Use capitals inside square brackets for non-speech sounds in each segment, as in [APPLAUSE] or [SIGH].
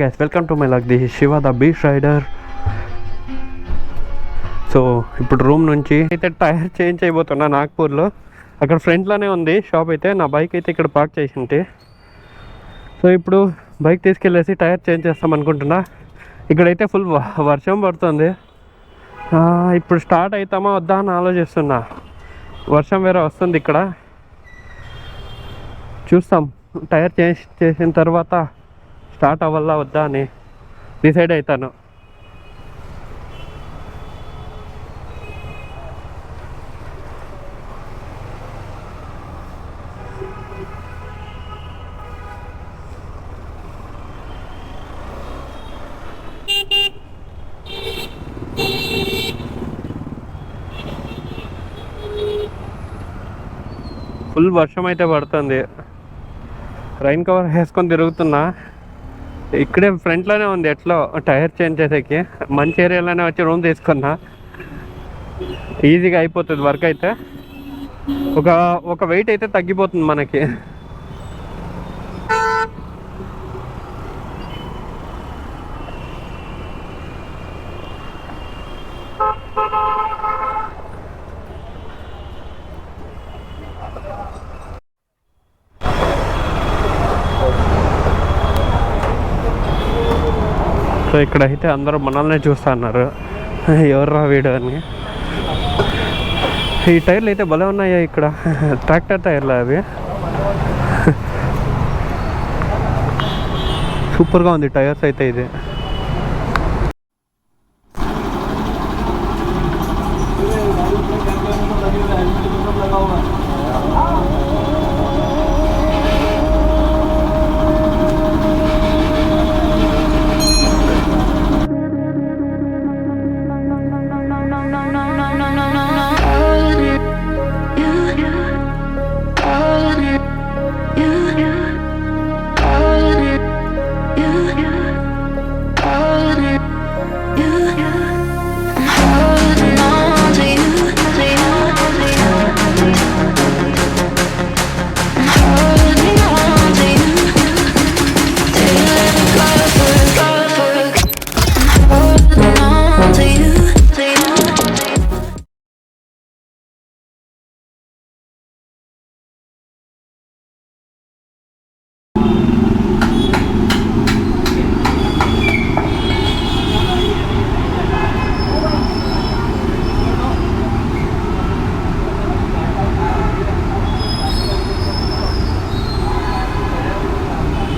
Guys welcome to my luck the Shiva the beach rider so ఇప్పుడు room నుంచి అయితే tyre change అయిపోతున్నా నాగ్పూర్లో. అక్కడ ఫ్రంట్లోనే ఉంది షాప్ అయితే నా బైక్ అయితే ఇక్కడ పార్క్ చేసింటే. సో ఇప్పుడు బైక్ తీసుకెళ్ళేసి టైర్ చేంజ్ చేస్తాం అనుకుంటున్నా. ఇక్కడైతే ఫుల్ వర్షం పడుతుంది. ఇప్పుడు స్టార్ట్ అవుతామా వద్దా అని ఆలోచిస్తున్నా. వర్షం వేరే వస్తుంది ఇక్కడ. చూస్తాం టైర్ చేంజ్ చేసిన తర్వాత స్టార్ట్ అవ్వాలా వద్దా అని డిసైడ్ అవుతాను ఫుల్ వర్షం అయితే పడుతుంది. రైన్ కవర్ వేసుకొని తిరుగుతున్నా. ఇక్కడే ఫ్రంట్లోనే ఉంది ఎట్లో? టైర్ చేంజ్ చేసేకి. మంచి ఏరియాలోనే వచ్చి రూమ్ తీసుకున్నా. ఈజీగా అయిపోతుంది వర్క్ అయితే. ఒక ఒక వెయిట్ అయితే తగ్గిపోతుంది మనకి. సో ఇక్కడైతే అందరూ మనల్ని చూస్తా అన్నారు ఎవర్రా వీడు అని ఈ టైర్లు అయితే భలే ఉన్నాయా ఇక్కడ ట్రాక్టర్ టైర్లు అవి సూపర్గా ఉంది టైర్స్ అయితే ఇది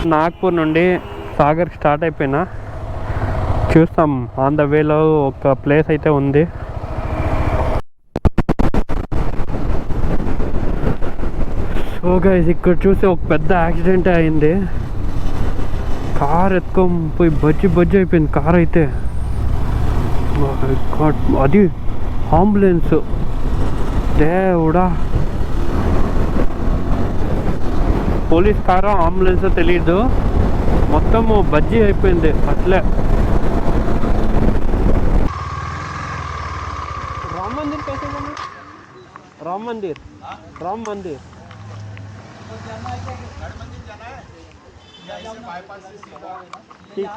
నాగ్పూర్ నుండి సాగర్ స్టార్ట్ అయిపోయినా. చూస్తాం. ఆన్ ద వేలో ఒక ప్లేస్ అయితే ఉంది. సో గైస్ ఇక్కడ చూస్తే ఒక పెద్ద యాక్సిడెంట్ అయింది. కార్ ఎత్తుకొని పోయి బజ్జి బజ్జి అయిపోయింది కార్ అయితే. అది అంబులెన్స్. దేవుడా. పోలీస్ కారు అంబులెన్స్ తెలీదు మొత్తము బజ్జీ అయిపోయింది అట్లే రామ్ మందిర్ कैसे जाना రామ్ మందిర్ రామ్ మందిర్ ठीक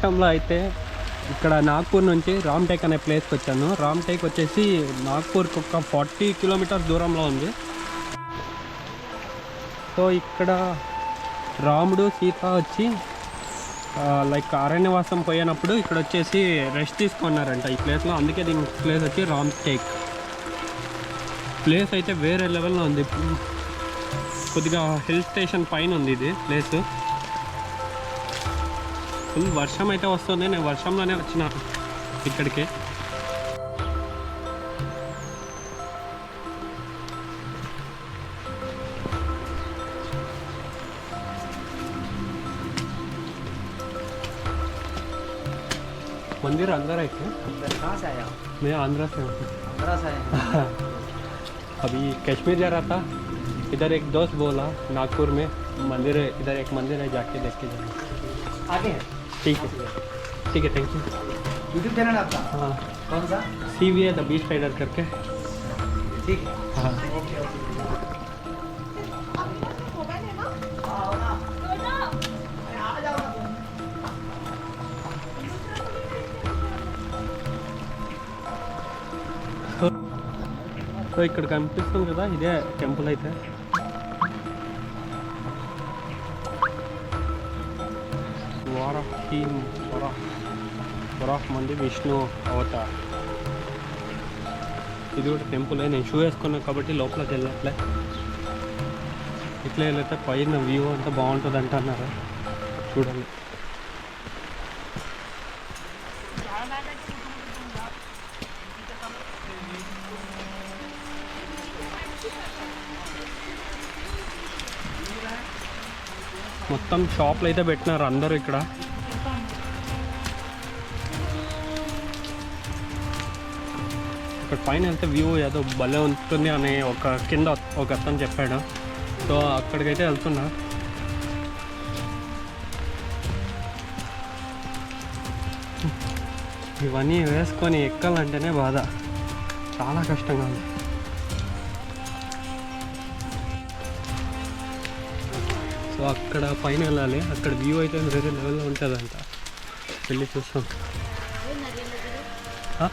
విషయంలో అయితే ఇక్కడ నాగ్పూర్ నుంచి రామ్టేక్ అనే ప్లేస్కి వచ్చాను. రామ్టేక్ వచ్చేసి నాగ్పూర్కి ఒక ఫార్టీ కిలోమీటర్స్ దూరంలో ఉంది. సో ఇక్కడ రాముడు సీత వచ్చి లైక్ అరణ్యవాసం పోయినప్పుడు ఇక్కడ వచ్చేసి రెస్ట్ తీసుకున్నారంట ఈ ప్లేస్లో. అందుకే దీని ప్లేస్ వచ్చి రామ్ టేక్ ప్లేస్ అయితే వేరే లెవెల్లో ఉంది. కొద్దిగా హిల్ స్టేషన్ పైన ఉంది ఇది ప్లేస్. ఫుల్ వర్షం అయితే వస్తుంది నేను వర్షంలోనే వచ్చిన ఇక్కడికి मंदिर अंदर है क्या कहाँ से आया मैं आंध्रा से हूँ आगरा से आया अभी कश्मीर जा रहा था इधर एक दोस्त बोला नागपुर में मंदिर है इधर एक मंदिर है जाके देख के जाना आगे है ठीक है ठीक है थैंक यू यूट्यूब चैनल है आपका हाँ कौन सा सी वी है द बीच राइडर करके ठीक है हाँ ओके ओके సో ఇక్కడ కనిపిస్తుంది కదా ఇదే టెంపుల్ అయితే వారాహి వరా మంది విష్ణు అవతార్ ఇది కూడా టెంపుల్ నేను షూ వేసుకున్నాను కాబట్టి లోపలికి వెళ్ళట్లే ఇట్లా వెళ్ళితే పైన వ్యూ అంతా బాగుంటుంది అంటున్నారు చూడండి. మొత్తం షాప్లు అయితే పెట్టినారు అందరూ ఇక్కడ. ఇక్కడ పైన వెళ్తే వ్యూ ఏదో భలే ఉంటుంది అని ఒక కింద ఒక అతను చెప్పాడు. సో అక్కడికైతే వెళ్తున్నా. ఇవన్నీ వేసుకొని ఎక్కాలంటేనే బాధ. చాలా కష్టంగా ఉంది. సో అక్కడ పైన వెళ్ళాలి అక్కడ వ్యూ అయితే వేరే లెవెల్లో ఉంటుందంట వెళ్ళి చూస్తాం हाँ?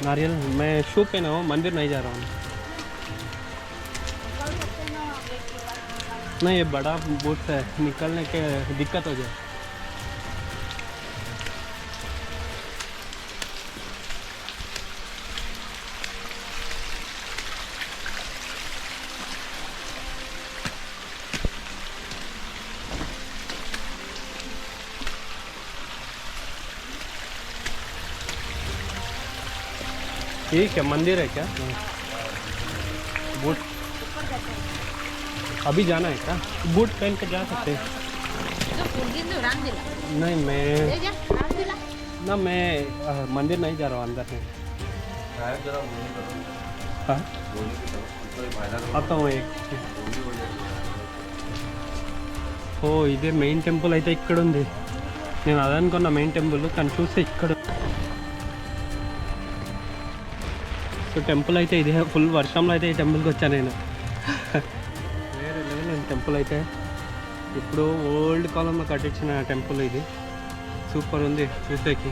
नारियल मैं शू पे ना हूँ मंदिर नहीं जा रहा हूँ नहीं ये बड़ा बूथ है निकलने के दिक्कत हो जाए ठीक है मंदिर है क्या बूट अभी जाना है क्या बूट पहन के जा सकते हैं जो फुलगिंदू रामदिला नहीं ले मैं जा रामदिला ना मैं अ, मंदिर नहीं जा रहा हूँ अंदर है हाँ आता हूँ एक ఓ ఇదే మెయిన్ టెంపుల్ అయితే ఇక్కడ ఉంది నేను అదే అనుకున్నా మెయిన్ టెంపుల్ కానీ చూస్తే ఇక్కడ సో టెంపుల్ అయితే ఇదే ఫుల్ వర్షంలో అయితే ఈ టెంపుల్కి వచ్చాను నేను. వేరే లెవెల్ టెంపుల్ అయితే. ఇప్పుడు ఓల్డ్ కాలంలో కట్టించిన టెంపుల్ ఇది. సూపర్ ఉంది చూసేకి.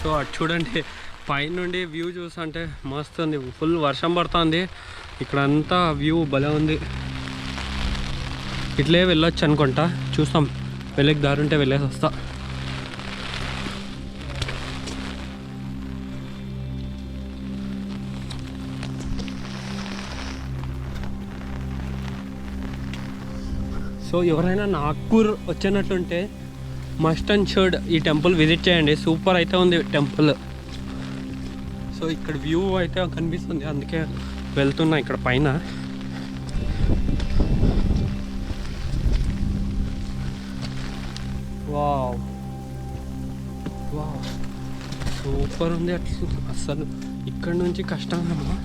సో అటు చూడండి పైనుండి వ్యూ చూసంటే మస్తు ఉంది. ఫుల్ వర్షం పడుతుంది. ఇక్కడ అంతా వ్యూ భలే ఉంది. ఇట్లే వెళ్ళొచ్చు అనుకుంటా. చూస్తాం. వెళ్ళకి దారి ఉంటే వెళ్ళేసి వస్తా. సో ఎవరైనా నాగ్పూర్ వచ్చినట్టుంటే మస్ట్ అండ్ షర్డ్ ఈ టెంపుల్ విజిట్ చేయండి. సూపర్ అయితే ఉంది టెంపుల్. సో ఇక్కడ వ్యూ అయితే కనిపిస్తుంది. అందుకే వెళ్తున్నా ఇక్కడ పైన. వావ్. వావ్. సూపర్ ఉంది అట్లా. అసలు ఇక్కడ నుంచి కష్టమేమో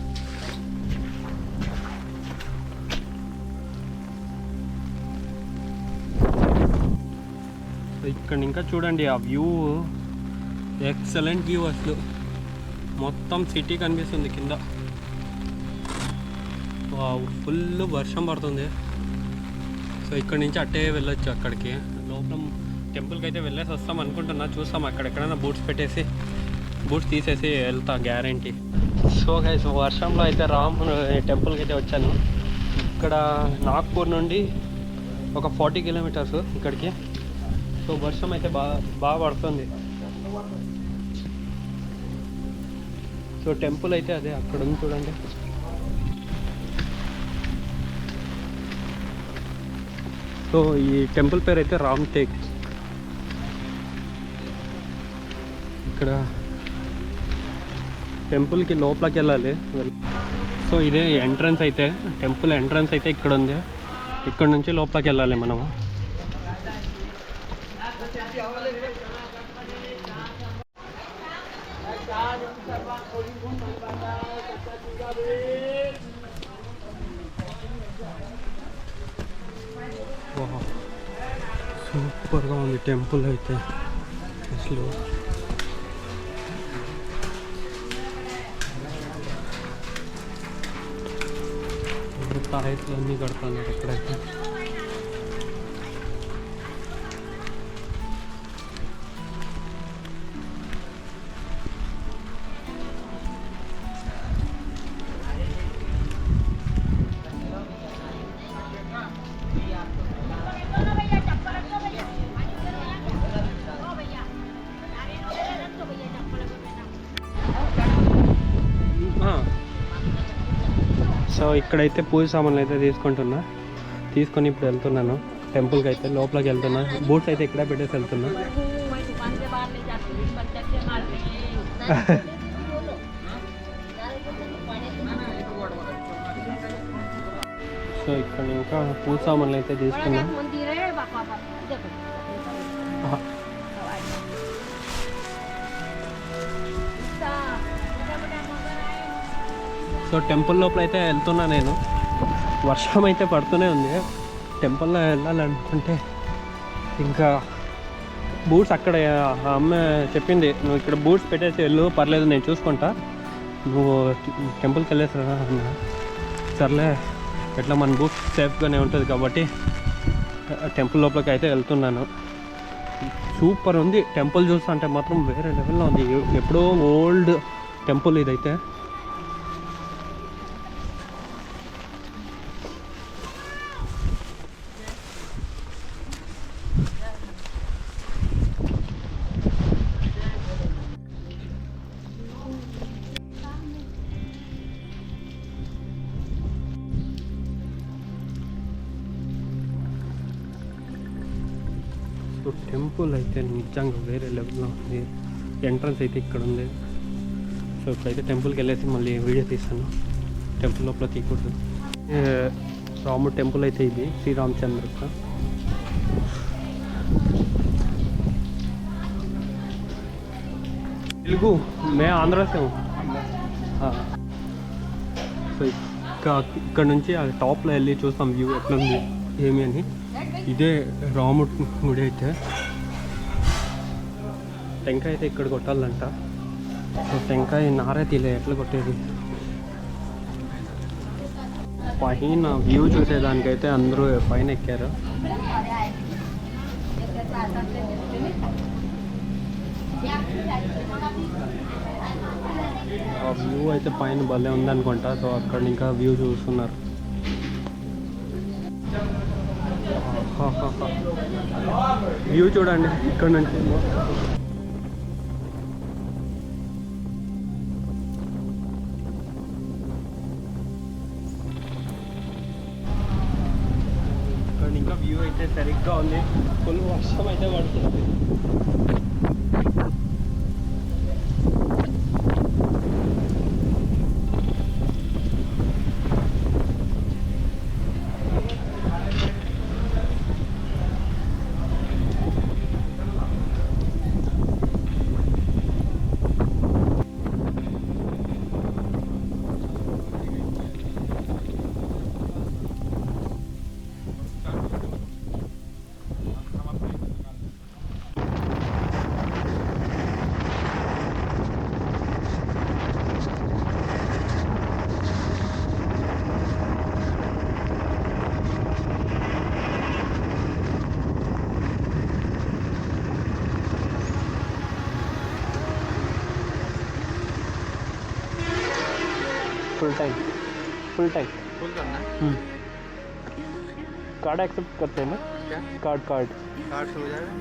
ఇక్కడ ఇంకా చూడండి ఆ వ్యూ. ఎక్సలెంట్ వ్యూ అసలు. మొత్తం సిటీ కనిపిస్తుంది కింద. ఫుల్ వర్షం పడుతుంది. సో ఇక్కడ నుంచి అట్టే వెళ్ళొచ్చు అక్కడికి. లోపల టెంపుల్కి అయితే వెళ్ళేసి వస్తాం అనుకుంటున్నా. చూస్తాం అక్కడ ఎక్కడైనా బూట్స్ పెట్టేసి బూట్స్ తీసేసి వెళ్తా గ్యారంటీ సో గైస్ వర్షంలో అయితే రామ్ టెంపుల్కి అయితే వచ్చాను. ఇక్కడ నాగ్పూర్ నుండి ఒక ఫార్టీ కిలోమీటర్స్ ఇక్కడికి. సో వర్షం అయితే బాగా బాగా పడుతుంది. సో టెంపుల్ అయితే అదే అక్కడ ఉంది చూడండి. సో ఈ టెంపుల్ పేరు అయితే రామ్ టేక్. ఇక్కడ టెంపుల్కి లోపలికి వెళ్ళాలి సో ఇదే ఎంట్రన్స్ అయితే టెంపుల్ ఎంట్రన్స్ అయితే ఇక్కడ ఉంది ఇక్కడ నుంచి లోపలికి వెళ్ళాలి మనము. సూపర్గా ఉంది టెంపుల్ అయితే అసలు తాయిట్లు అన్నీ కడతాను ఇక్కడైతే సో ఇక్కడైతే పూజ సామాన్లు అయితే తీసుకుంటున్నా. తీసుకొని ఇప్పుడు వెళ్తున్నాను. టెంపుల్కి అయితే లోపలికి వెళ్తున్నా. బూట్స్ అయితే ఇక్కడే పెట్టేసి వెళ్తున్నా. [LAUGHS] సో ఇక్కడ ఇంకా పూజ సామాన్లు అయితే తీసుకున్నాను సో టెంపుల్ లోపల అయితే వెళ్తున్నా నేను. వర్షం అయితే పడుతూనే ఉంది. టెంపుల్లో వెళ్ళాలనుకుంటే ఇంకా బూట్స్ అక్కడ ఆ అమ్మ చెప్పింది నువ్వు ఇక్కడ బూట్స్ పెట్టేసి వెళ్ళు పర్లేదు నేను చూసుకుంటా. నువ్వు టెంపుల్కి వెళ్ళేసరా అన్న. సర్లే ఎట్లా మన బూట్స్ సేఫ్గానే ఉంటుంది కాబట్టి టెంపుల్ లోపలికి అయితే వెళ్తున్నాను. సూపర్ ఉంది. టెంపుల్ చూస్తుంటే మాత్రం వేరే లెవెల్లో ఉంది. ఎప్పుడో ఓల్డ్ టెంపుల్ ఇదైతే. అయితే నిజంగా వేరే లెవెల్లో ఉంది. ఎంట్రన్స్ అయితే ఇక్కడ ఉంది సో ఇప్పుడైతే టెంపుల్కి వెళ్ళేసి మళ్ళీ వీడియో తీస్తాను. టెంపుల్ లోపల తీయకూడదు రాముడు టెంపుల్ అయితే ఇది శ్రీరామచంద్ర తెలుగు మే ఆంధ్ర సో ఇక్కడ నుంచి ఆ టాప్లో వెళ్ళి చూస్తాం వ్యూ ఎట్లా ఉంది ఏమి అని. ఇదే రాముడు గుడి అయితే. టెంకాయ అయితే ఇక్కడ కొట్టాలంట. సో టెంకాయ నారే తీలే ఎట్లా కొట్టేది? పైన వ్యూ చూసేదానికైతే అందరూ పైన ఎక్కారు. ఆ వ్యూ అయితే పైన భలే ఉందనుకుంటా. సో అక్కడ ఇంకా వ్యూ చూస్తున్నారు. వ్యూ చూడండి ఇక్కడ నుంచి. ఇంకా వ్యూ అయితే సరిగ్గా ఉంది. ఫుల్ వర్షం అయితే పడుతుంది. Full time full time full करना कार्ड एक्सेप्ट करते हैं ना? क्या? कार्ड कार्ड कार्ड से हो जाएगा?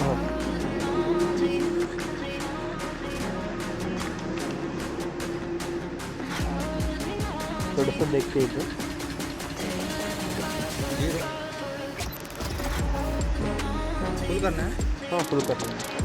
हाँ। थोड़ा सा देखते हैं फुल करना है हाँ फुल कर लेंगे